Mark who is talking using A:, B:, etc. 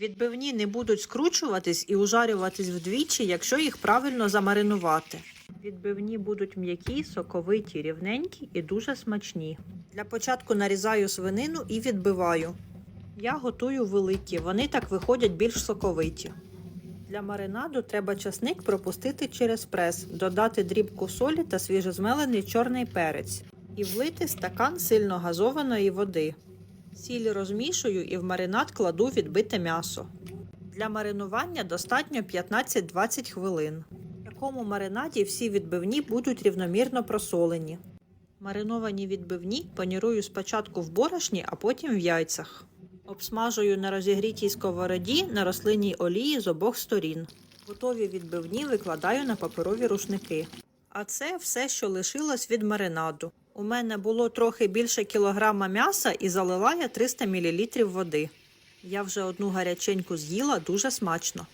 A: Відбивні не будуть скручуватись і ужарюватись вдвічі, якщо їх правильно замаринувати. Відбивні будуть м'які, соковиті, рівненькі і дуже смачні. Для початку нарізаю свинину і відбиваю. Я готую великі, вони так виходять більш соковиті. Для маринаду треба часник пропустити через прес, додати дрібку солі та свіжозмелений чорний перець і влити стакан сильно газованої води. Сіль розмішую і в маринад кладу відбите м'ясо. Для маринування достатньо 15-20 хвилин. В такому маринаді всі відбивні будуть рівномірно просолені. Мариновані відбивні панірую спочатку в борошні, а потім в яйцях. Обсмажую на розігрітій сковороді на рослинній олії з обох сторін. Готові відбивні викладаю на паперові рушники. А це все, що лишилось від маринаду. У мене було трохи більше кілограма м'яса і залила я 300 мл води. Я вже одну гаряченьку з'їла дуже смачно.